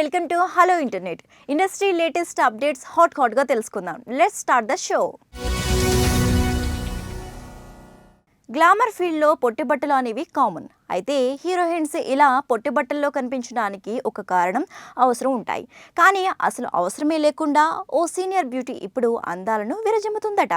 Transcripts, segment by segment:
Welcome to hello internet. Industry latest updates hot హాట్గా తెలుసుకుందాం. Let's start the show glamour ఫీల్డ్లో పొట్టిబట్టలు అనేవి కామన్. అయితే హీరోయిన్స్ ఇలా పొట్టిబట్టల్లో కనిపించడానికి ఒక కారణం అవసరం ఉంటాయి. కానీ అసలు అవసరమే లేకుండా ఓ సీనియర్ బ్యూటీ ఇప్పుడు అందాలను విరజిమ్ముతుందట.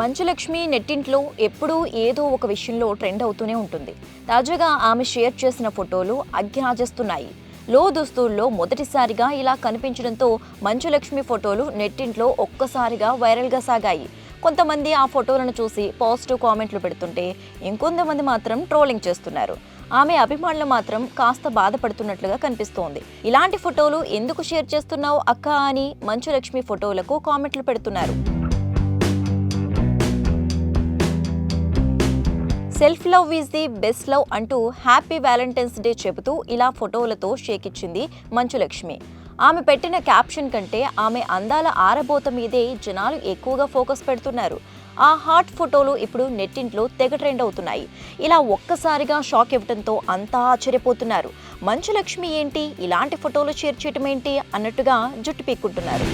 మంచులక్ష్మి నెట్టింట్లో ఎప్పుడూ ఏదో ఒక విషయంలో ట్రెండ్ అవుతూనే ఉంటుంది. తాజాగా ఆమె షేర్ చేసిన ఫోటోలు అగ్గిరాజేస్తున్నాయి. లో దుస్తుల్లో మొదటిసారిగా ఇలా కనిపించడంతో మంచులక్ష్మి ఫోటోలు నెట్టింట్లో ఒక్కసారిగా వైరల్గా సాగాయి. కొంతమంది ఆ ఫోటోలను చూసి పాజిటివ్ కామెంట్లు పెడుతుంటే ఇంకొంతమంది మాత్రం ట్రోలింగ్ చేస్తున్నారు. ఆమె అభిమానులు మాత్రం కాస్త బాధపడుతున్నట్లుగా కనిపిస్తోంది. ఇలాంటి ఫోటోలు ఎందుకు షేర్ చేస్తున్నావు అక్క అని మంచులక్ష్మి ఫోటోలకు కామెంట్లు పెడుతున్నారు. Self love is the best love అంటూ హ్యాపీ వ్యాలంటైన్స్ డే చెబుతూ ఇలా ఫోటోలతో షేక్ ఇచ్చింది మంచులక్ష్మి. ఆమె పెట్టిన క్యాప్షన్ కంటే ఆమె అందాల ఆరబోత మీదే జనాలు ఎక్కువగా ఫోకస్ పెడుతున్నారు. ఆ హాట్ ఫోటోలు ఇప్పుడు నెట్టింట్లో తెగ ట్రెండ్ అవుతున్నాయి. ఇలా ఒక్కసారిగా షాక్ ఇవ్వడంతో అంతా ఆశ్చర్యపోతున్నారు. మంచులక్ష్మి ఏంటి? ఇలాంటి ఫోటోలు షేర్ చేయటం ఏంటి? అన్నట్టుగా జుట్టు పీక్కుంటున్నారు.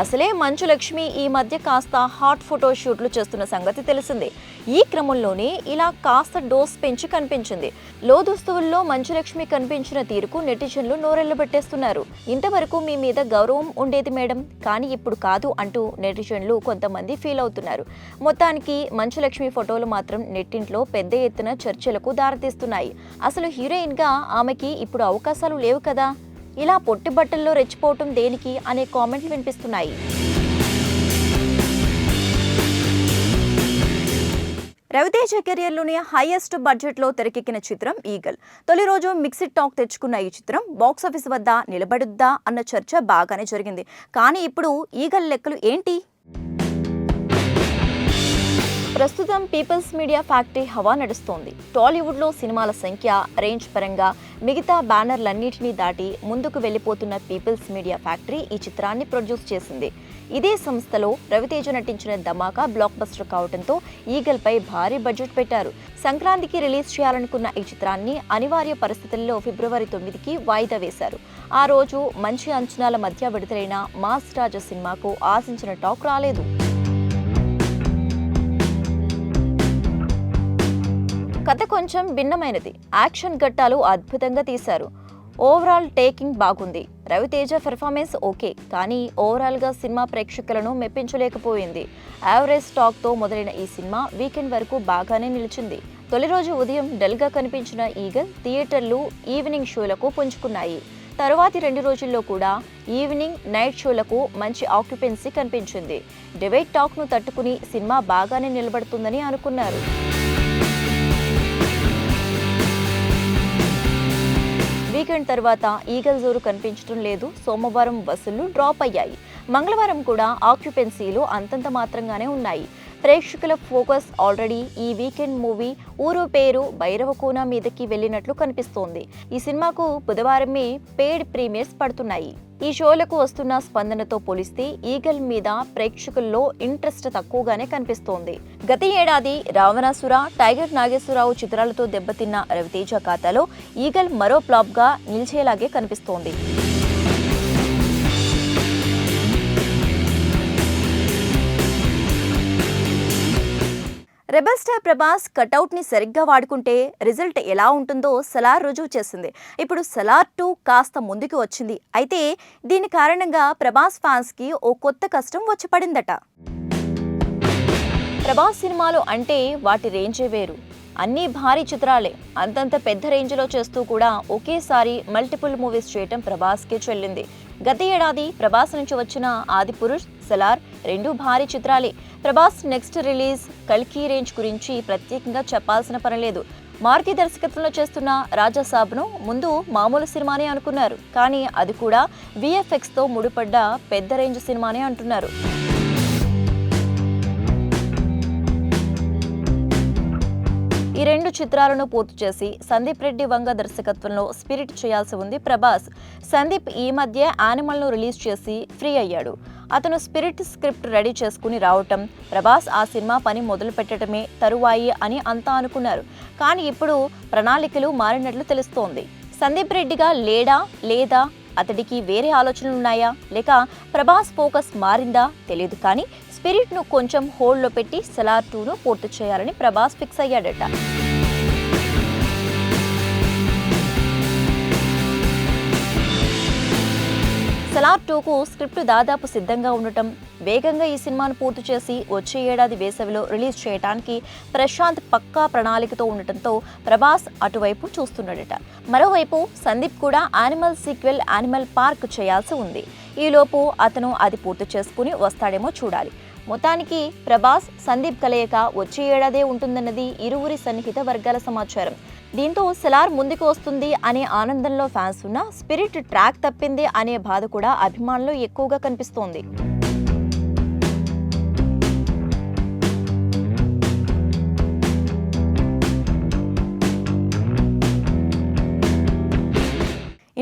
అసలే మంచు లక్ష్మి ఈ మధ్య కాస్త హాట్ ఫోటో షూట్లు చేస్తున్న సంగతి తెలిసిందే. ఈ క్రమంలోనే ఇలా కాస్త డోస్ పెంచి కనిపించింది. లో దుస్తువుల్లో మంచు లక్ష్మి కనిపించిన తీరుకు నెటిజన్లు నోరెళ్ళు పెట్టేస్తున్నారు. ఇంతవరకు మీ మీద గౌరవం ఉండేది మేడం. కానీ ఇప్పుడు కాదు అంటూ నెటిజన్లు కొంతమంది ఫీల్ అవుతున్నారు. మొత్తానికి మంచు లక్ష్మి ఫోటోలు మాత్రం నెట్టింట్లో పెద్ద ఎత్తున చర్చలకు దారితీస్తున్నాయి. అసలు హీరోయిన్గా ఆమెకి ఇప్పుడు అవకాశాలు లేవు కదా? ఇలా పొట్టి బట్టల్లో రెచ్చిపోవటం దేనికి అనే కామెంట్లు వినిపిస్తున్నాయి. రవితేజ కెరియర్లోనే హైయెస్ట్ బడ్జెట్లో తెరకెక్కిన చిత్రం ఈగల్. తొలి రోజు మిక్సిడ్ టాక్ తెచ్చుకున్న ఈ చిత్రం బాక్సాఫీస్ వద్ద నిలబడుద్దా అన్న చర్చ బాగానే జరిగింది. కానీ ఇప్పుడు ఈగల్ లెక్కలు ఏంటి? ప్రస్తుతం పీపుల్స్ మీడియా ఫ్యాక్టరీ హవా నడుస్తోంది. టాలీవుడ్లో సినిమాల సంఖ్య రేంజ్ పరంగా మిగతా బ్యానర్లన్నింటినీ దాటి ముందుకు వెళ్ళిపోతున్న పీపుల్స్ మీడియా ఫ్యాక్టరీ ఈ చిత్రాన్ని ప్రొడ్యూస్ చేసింది. ఇదే సంస్థలో రవితేజ నటించిన ధమాకా బ్లాక్ బస్టర్ కావడంతో ఈగల్పై భారీ బడ్జెట్ పెట్టారు. సంక్రాంతికి రిలీజ్ చేయాలనుకున్న ఈ చిత్రాన్ని అనివార్య పరిస్థితుల్లో ఫిబ్రవరి తొమ్మిదికి వాయిదా వేశారు. ఆ రోజు మంచి అంచనాల మధ్య విడుదలైన మాస్ రాజా సినిమాకు ఆశించిన టాక్ రాలేదు. కథ కొంచెం భిన్నమైనది. యాక్షన్ ఘట్టాలు అద్భుతంగా తీశారు. ఓవరాల్ టేకింగ్ బాగుంది. రవితేజ పెర్ఫార్మెన్స్ ఓకే కానీ ఓవరాల్గా సినిమా ప్రేక్షకులను మెప్పించలేకపోయింది. యావరేజ్ స్టాక్తో మొదలైన ఈ సినిమా వీకెండ్ వరకు బాగానే నిలిచింది. తొలి రోజు ఉదయం డల్గా కనిపించిన ఈగల్ థియేటర్లు ఈవినింగ్ షోలకు పుంజుకున్నాయి. తరువాతి రెండు రోజుల్లో కూడా ఈవినింగ్ నైట్ షోలకు మంచి ఆక్యుపెన్సీ కనిపించింది. డివైట్ టాక్ను తట్టుకుని సినిమా బాగానే నిలబడుతుందని అనుకున్నారు. వీకెండ్ తర్వాత ఈగల్ జోరు కనిపించడం లేదు. సోమవారం బస్సులు డ్రాప్ అయ్యాయి. మంగళవారం కూడా ఆక్యుపెన్సీలు అంతంత మాత్రంగానే ఉన్నాయి. ప్రేక్షకుల ఫోకస్ ఆల్రెడీ ఈ వీకెండ్ మూవీ ఊరు పేరు భైరవకోన మీదకి వెళ్ళినట్లు కనిపిస్తోంది. ఈ సినిమాకు బుధవారమే పేడ్ ప్రీమియర్స్ పడుతున్నాయి. ఈ షోలకు వస్తున్న స్పందనతో పోలిస్తే ఈగల్ మీద ప్రేక్షకుల్లో ఇంట్రెస్ట్ తక్కువగానే కనిపిస్తోంది. గత ఏడాది రావణాసుర టైగర్ నాగేశ్వరరావు చిత్రాలతో దెబ్బతిన్న రవితేజ ఖాతాలో ఈగల్ మరో ప్లాప్గా నిలిచేలాగే కనిపిస్తోంది. రెబల్ స్టార్ ప్రభాస్ కటౌట్ని సరిగ్గా వాడుకుంటే రిజల్ట్ ఎలా ఉంటుందో సలార్ రుజువు చేసింది. ఇప్పుడు సలార్ టూ కాస్త ముందుకు వచ్చింది. అయితే దీని కారణంగా ప్రభాస్ ఫ్యాన్స్కి ఓ కొత్త కష్టం వచ్చి పడిందట. ప్రభాస్ సినిమాలు అంటే వాటి రేంజే వేరు. అన్నీ భారీ చిత్రాలే. అంతంత పెద్ద రేంజ్లో చేస్తూ కూడా ఒకేసారి మల్టిపుల్ మూవీస్ చేయటం ప్రభాస్కే చెల్లింది. గత ఏడాది ప్రభాస్ నుంచి వచ్చిన ఆది పురుష్ సెలార్ రెండు భారీ చిత్రాలే. ప్రభాస్ నెక్స్ట్ రిలీజ్ కల్కి రేంజ్ గురించి ప్రత్యేకంగా చెప్పాల్సిన పని లేదు. మారుతి దర్శకత్వంలో చేస్తున్న రాజాసాబ్ను ముందు మామూలు సినిమానే అనుకున్నారు. కానీ అది కూడా విఎఫ్ఎక్స్తో ముడిపడ్డ పెద్ద రేంజ్ సినిమానే అంటున్నారు. చిత్రాలను పూర్తి చేసి సందీప్ రెడ్డి వంగ దర్శకత్వంలో స్పిరిట్ చేయాల్సి ఉంది ప్రభాస్. సందీప్ ఈ మధ్య యానిమల్ను రిలీజ్ చేసి ఫ్రీ అయ్యాడు. అతను స్పిరిట్ స్క్రిప్ట్ రెడీ చేసుకుని రావటం ప్రభాస్ ఆ సినిమా పని మొదలు పెట్టడమే తరువాయి అని అంతా అనుకున్నారు. కానీ ఇప్పుడు ప్రణాళికలు మారినట్లు తెలుస్తోంది. సందీప్ రెడ్డిగా లేడా లేదా అతడికి వేరే ఆలోచనలు ఉన్నాయా? లేక ప్రభాస్ ఫోకస్ మారిందా? తెలియదు కానీ స్పిరిట్ను కొంచెం హోల్డ్లో పెట్టి సెలార్ టూను పూర్తి చేయాలని ప్రభాస్ ఫిక్స్ అయ్యాడట. సలార్ టూకు స్క్రిప్ట్ దాదాపు సిద్ధంగా ఉండటం వేగంగా ఈ సినిమాను పూర్తి చేసి వచ్చే ఏడాది వేసవిలో రిలీజ్ చేయడానికి ప్రశాంత్ పక్కా ప్రణాళికతో ఉండటంతో ప్రభాస్ అటువైపు చూస్తున్నాడట. మరోవైపు సందీప్ కూడా యానిమల్ సీక్వెల్ యానిమల్ పార్క్ చేయాల్సి ఉంది. ఈలోపు అతను అది పూర్తి చేసుకుని వస్తాడేమో చూడాలి. మొత్తానికి ప్రభాస్ సందీప్ కలయిక వచ్చే ఏడాదే ఉంటుందన్నది ఇరువురి సన్నిహిత వర్గాల సమాచారం. దీంతో సెలార్ ముందుకు వస్తుంది అనే ఆనందంలో ఫ్యాన్స్ ఉన్న స్పిరిట్ ట్రాక్ తప్పింది అనే బాధ కూడా అభిమానులు ఎక్కువగా కనిపిస్తోంది.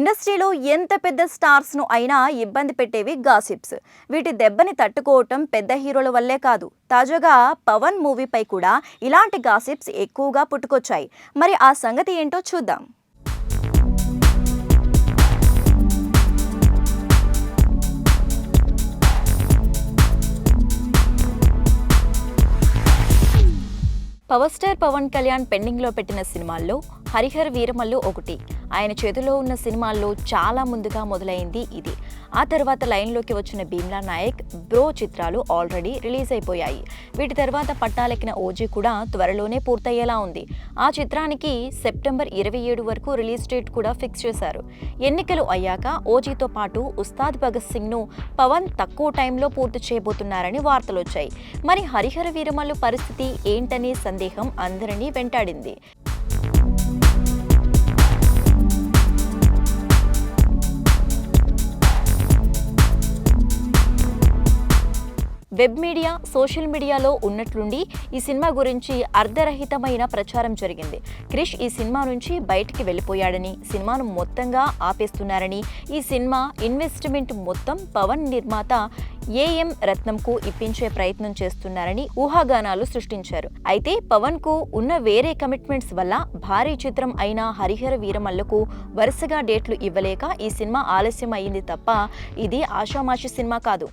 ఇండస్ట్రీలో ఎంత పెద్ద స్టార్స్ను అయినా ఇబ్బంది పెట్టేవి గాసిప్స్. వీటి దెబ్బని తట్టుకోవటం పెద్ద హీరోల వల్లే కాదు. తాజాగా పవన్ మూవీపై కూడా ఇలాంటి గాసిప్స్ ఎక్కువగా పుట్టుకొచ్చాయి. మరి ఆ సంగతి ఏంటో చూద్దాం. పవర్ స్టార్ పవన్ కళ్యాణ్ పెండింగ్లో పెట్టిన సినిమాల్లో హరిహర్ వీరమల్లు ఒకటి. ఆయన చేతిలో ఉన్న సినిమాల్లో చాలా ముందుగా మొదలైంది ఇది. ఆ తర్వాత లైన్లోకి వచ్చిన భీమ్లా నాయక్ బ్రో చిత్రాలు ఆల్రెడీ రిలీజ్ అయిపోయాయి. వీటి తర్వాత పట్టాలెక్కిన ఓజీ కూడా త్వరలోనే పూర్తయ్యేలా ఉంది. ఆ చిత్రానికి సెప్టెంబర్ ఇరవై ఏడు వరకు రిలీజ్ డేట్ కూడా ఫిక్స్ చేశారు. ఎన్నికలు అయ్యాక ఓజీతో పాటు ఉస్తాద్ భగత్ సింగ్ను పవన్ తక్కువ టైంలో పూర్తి చేయబోతున్నారని వార్తలు వచ్చాయి మరి హరిహర వీరమల్లు పరిస్థితి ఏంటనే సందేహం అందరినీ వెంటాడింది. వెబ్ మీడియా సోషల్ మీడియాలో ఉన్నట్లుండి ఈ సినిమా గురించి అర్ధరహితమైన ప్రచారం జరిగింది. క్రిష్ ఈ సినిమా నుంచి బయటికి వెళ్ళిపోయాడని సినిమాను మొత్తంగా ఆపేస్తున్నారని ఈ సినిమా ఇన్వెస్ట్మెంట్ మొత్తం పవన్ నిర్మాత ఏఎం రత్నంకు ఇప్పించే ప్రయత్నం చేస్తున్నారని ఊహాగానాలు సృష్టించారు. అయితే పవన్కు ఉన్న వేరే కమిట్మెంట్స్ వల్ల భారీ చిత్రం అయిన హరిహర వీరమల్లకు వరుసగా డేట్లు ఇవ్వలేక ఈ సినిమా ఆలస్యం అయింది తప్ప ఇది ఆషామాషి సినిమా కాదు.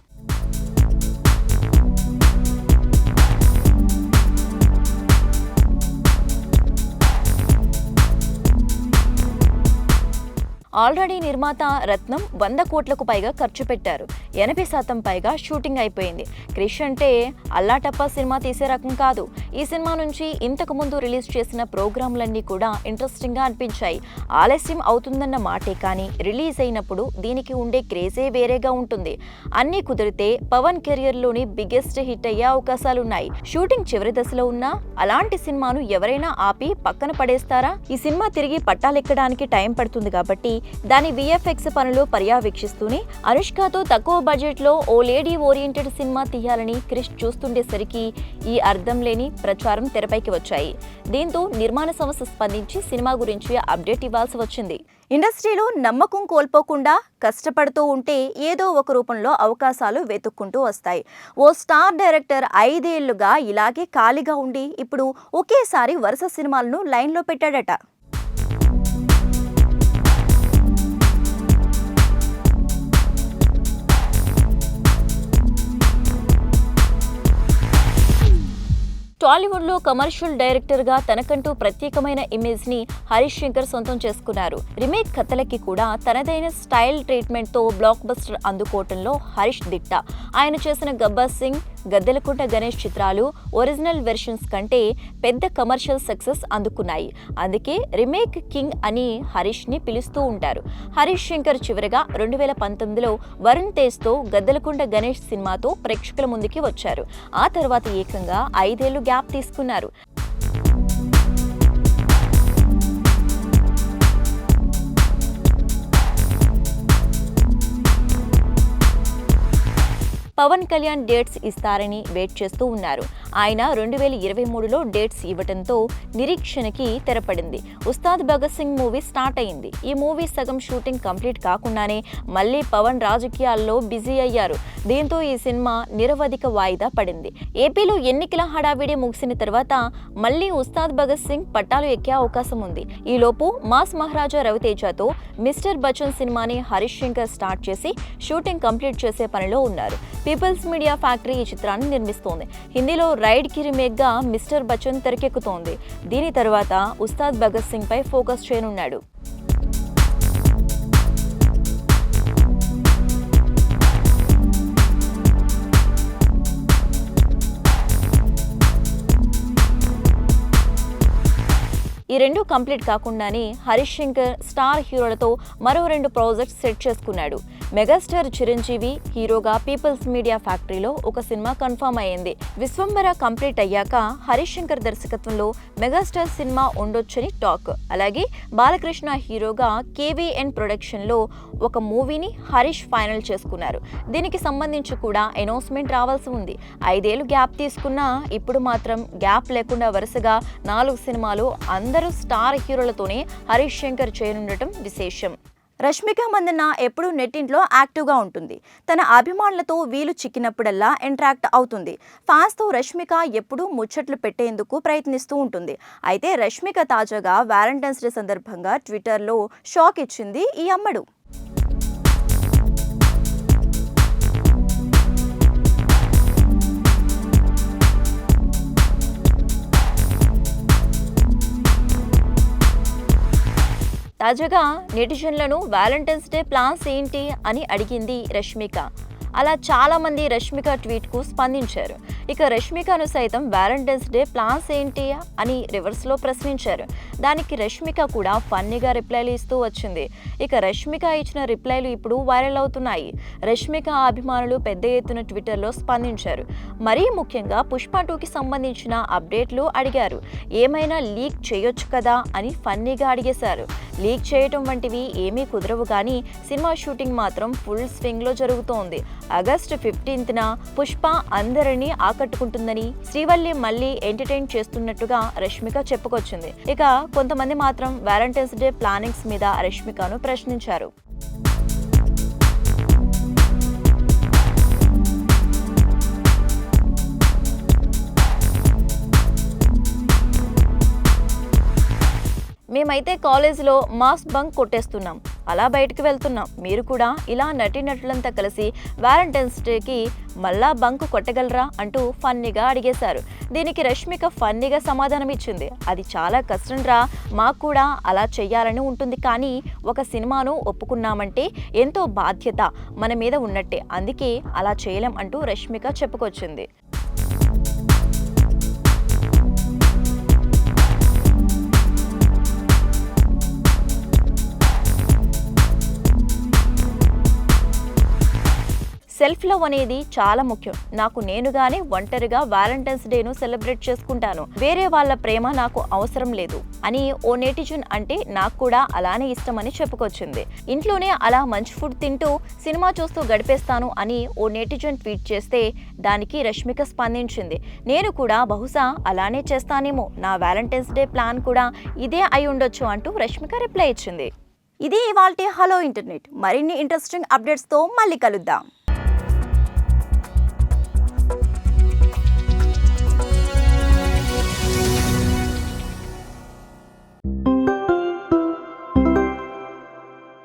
ఆల్రెడీ నిర్మాత రత్నం వంద కోట్లకు పైగా ఖర్చు పెట్టారు. ఎనభై శాతం పైగా షూటింగ్ అయిపోయింది. క్రిష్ అంటే అల్లాటప్ప సినిమా తీసే రకం కాదు. ఈ సినిమా నుంచి ఇంతకు ముందు రిలీజ్ చేసిన ప్రోగ్రాంలన్నీ కూడా ఇంట్రెస్టింగ్గా అనిపించాయి. ఆలస్యం అవుతుందన్న మాటే కానీ రిలీజ్ అయినప్పుడు దీనికి ఉండే క్రేజే వేరేగా ఉంటుంది. అన్నీ కుదిరితే పవన్ కెరియర్లోని బిగ్గెస్ట్ హిట్ అయ్యే అవకాశాలున్నాయి. షూటింగ్ చివరి దశలో ఉన్నా అలాంటి సినిమాను ఎవరైనా ఆపి పక్కన పడేస్తారా? ఈ సినిమా తిరిగి పట్టాలెక్కడానికి టైం పడుతుంది కాబట్టి దాని విఎఫ్ఎక్స్ పనులు పర్యవేక్షిస్తూనే అనుష్కతో తక్కువ బడ్జెట్లో ఓ లేడీ ఓరియంటెడ్ సినిమా తీయాలని క్రిష్ చూస్తుండేసరికి ఈ అర్థం లేని ప్రచారం తెరపైకి వచ్చాయి. దీంతో నిర్మాణ సంస్థ స్పందించి సినిమా గురించి అప్డేట్ ఇవ్వాల్సి వచ్చింది. ఇండస్ట్రీలో నమ్మకం కోల్పోకుండా కష్టపడుతూ ఉంటే ఏదో ఒక రూపంలో అవకాశాలు వెతుక్కుంటూ వస్తాయి. ఓ స్టార్ డైరెక్టర్ ఐదేళ్ళుగా ఇలాగే ఖాళీగా ఉండి ఇప్పుడు ఒకేసారి వరుస సినిమాలను లైన్లో పెట్టాడట. టాలీవుడ్లో కమర్షియల్ డైరెక్టర్గా తనకంటూ ప్రత్యేకమైన ఇమేజ్ని హరీష్ శంకర్ సొంతం చేసుకున్నారు. రిమేక్ కథలకి కూడా తనదైన స్టైల్ ట్రీట్మెంట్తో బ్లాక్ బస్టర్ అందుకోవటంలో హరీష్ దిట్ట. ఆయన చేసిన గబ్బర్ సింగ్ గద్దెలకుంట గణేష్ చిత్రాలు ఒరిజినల్ వెర్షన్స్ కంటే పెద్ద కమర్షియల్ సక్సెస్ అందుకున్నాయి. అందుకే రిమేక్ కింగ్ అని హరీష్ని పిలుస్తూ ఉంటారు. హరీష్ శంకర్ చివరగా రెండు వేల పంతొమ్మిదిలో వరుణ్ తేజ్తో గద్దెలకుంట గణేష్ సినిమాతో ప్రేక్షకుల ముందుకి వచ్చారు. ఆ తర్వాత ఏకంగా ఐదేళ్ళు గ్యాప్ తీసుకున్నారు. పవన్ కళ్యాణ్ డేట్స్ ఇస్తారని వెయిట్ చేస్తూ ఉన్నారు. ఆయన రెండు వేల ఇరవై మూడులో డేట్స్ ఇవ్వడంతో నిరీక్షణకి తెరపడింది. ఉస్తాద్ భగత్ సింగ్ మూవీ స్టార్ట్ అయింది. ఈ మూవీ సగం షూటింగ్ కంప్లీట్ కాకుండానే మళ్ళీ పవన్ రాజకీయాల్లో బిజీ అయ్యారు. దీంతో ఈ సినిమా నిరవధిక వాయిదా పడింది. ఏపీలో ఎన్నికల హడావిడి ముగిసిన తర్వాత మళ్ళీ ఉస్తాద్ భగత్ సింగ్ పట్టాలు ఎక్కే అవకాశం ఉంది. ఈలోపు మాస్ మహారాజా రవితేజతో మిస్టర్ బచ్చన్ సినిమాని హరీష్ శంకర్ స్టార్ట్ చేసి షూటింగ్ కంప్లీట్ చేసే పనిలో ఉన్నారు. పీపుల్స్ మీడియా ఫ్యాక్టరీ ఈ చిత్రాన్ని నిర్మిస్తోంది. హిందీలో రైడ్కి మిస్టర్ బచ్చన్ తెరకెక్కుతోంది. దీని తర్వాత ఉస్తాద్ భగత్ సింగ్ పై ఫోకస్ చేయనున్నాడు. ఈ రెండు కంప్లీట్ కాకుండానే హరీష్ శంకర్ స్టార్ హీరోలతో మరో రెండు ప్రాజెక్ట్స్ సెట్ చేసుకున్నాడు. మెగాస్టార్ చిరంజీవి హీరోగా పీపుల్స్ మీడియా ఫ్యాక్టరీలో ఒక సినిమా కన్ఫర్మ్ అయ్యింది. విశ్వంబర కంప్లీట్ అయ్యాక హరీష్ శంకర్ దర్శకత్వంలో మెగాస్టార్ సినిమా ఉండొచ్చని టాక్. అలాగే బాలకృష్ణ హీరోగా కేవీఎన్ ప్రొడక్షన్లో ఒక మూవీని హరీష్ ఫైనల్ చేసుకున్నారు. దీనికి సంబంధించి కూడా అనౌన్స్మెంట్ రావాల్సి ఉంది. ఐదేళ్ళు గ్యాప్ తీసుకున్నా ఇప్పుడు మాత్రం గ్యాప్ లేకుండా వరుసగా నాలుగు సినిమాలు అందరూ స్టార్ హీరోలతోనే హరీష్ శంకర్ చేయనుండటం విశేషం. రష్మిక మందన్న ఎప్పుడూ నెట్టింట్లో యాక్టివ్గా ఉంటుంది. తన అభిమానులతో వీలు చిక్కినప్పుడల్లా ఇంటరాక్ట్ అవుతుంది. ఫ్యాన్స్తో రష్మిక ఎప్పుడూ ముచ్చట్లు పెట్టేందుకు ప్రయత్నిస్తూ ఉంటుంది. అయితే రష్మిక తాజాగా వ్యాలంటైన్స్ డే సందర్భంగా ట్విట్టర్లో షాక్ ఇచ్చింది ఈ అమ్మడు. తాజాగా నెటిజన్లను వ్యాలంటైన్స్ డే ప్లాన్స్ ఏంటి అని అడిగింది రష్మిక. అలా చాలామంది రష్మిక ట్వీట్కు స్పందించారు. ఇక రష్మికను సైతం వ్యాలంటైన్స్ డే ప్లాన్స్ ఏంటి అని రివర్స్లో ప్రశ్నించారు. దానికి రష్మిక కూడా ఫన్నీగా రిప్లైలు ఇస్తూ వచ్చింది. ఇక రష్మిక ఇచ్చిన రిప్లైలు ఇప్పుడు వైరల్ అవుతున్నాయి. రష్మిక అభిమానులు పెద్ద ఎత్తున ట్విట్టర్లో స్పందించారు. మరీ ముఖ్యంగా పుష్ప టూకి సంబంధించిన అప్డేట్లు అడిగారు. ఏమైనా లీక్ చేయొచ్చు కదా అని ఫన్నీగా అడిగేశారు. లీక్ చేయటం వంటివి ఏమీ కుదరవు కానీ సినిమా షూటింగ్ మాత్రం ఫుల్ స్వింగ్లో జరుగుతోంది. ఆగస్టు ఫిఫ్టీన్త్న పుష్ప అందరినీ ఆకట్టుకుంటుందని శ్రీవల్లి మళ్ళీ ఎంటర్టైన్ చేస్తున్నట్టుగా రష్మిక చెప్పుకొచ్చింది. ఇక కొంతమంది మాత్రం వ్యాలంటైన్స్ డే ప్లానింగ్స్ మీద రష్మికను ప్రశ్నించారు. మేమైతే కాలేజీలో మాస్ బంక్ కొట్టేస్తున్నాం. అలా బయటకు వెళ్తున్నాం. మీరు కూడా ఇలా నటీనటులంతా కలిసి వ్యాలంటైన్స్ డేకి మళ్ళా బంకు కొట్టగలరా అంటూ ఫన్నీగా అడిగేశారు. దీనికి రష్మిక ఫన్నీగా సమాధానం ఇచ్చింది. అది చాలా కష్టం రా మాకు కూడా అలా చేయాలని ఉంటుంది. కానీ ఒక సినిమాను ఒప్పుకున్నామంటే ఎంతో బాధ్యత మన మీద ఉన్నట్టే. అందుకే అలా చేయలేం అంటూ రష్మిక చెప్పుకొచ్చింది. సెల్ఫ్ లవ్ అనేది చాలా ముఖ్యం. నాకు నేనుగానే ఒంటరిగా వ్యాలంటైన్స్ డేను సెలబ్రేట్ చేసుకుంటాను. వేరే వాళ్ళ ప్రేమ నాకు అవసరం లేదు. అని ఓ నెటిజన్ అంటే నాకు కూడా అలానే ఇష్టమని చెప్పుకొచ్చింది. ఇంట్లోనే అలా మంచి ఫుడ్ తింటూ సినిమా చూస్తూ గడిపేస్తాను అని ఓ నెటిజన్ ట్వీట్ చేస్తే దానికి రష్మిక స్పందించింది. నేను కూడా బహుశా అలానే చేస్తానేమో. నా వ్యాలంటైన్స్ డే ప్లాన్ కూడా ఇదే అయి ఉండొచ్చు అంటూ రష్మిక రిప్లై ఇచ్చింది. ఇది ఇవాల్టి హలో ఇంటర్నెట్. మరిన్ని ఇంట్రెస్టింగ్ అప్డేట్స్తో మళ్ళీ కలుద్దాం.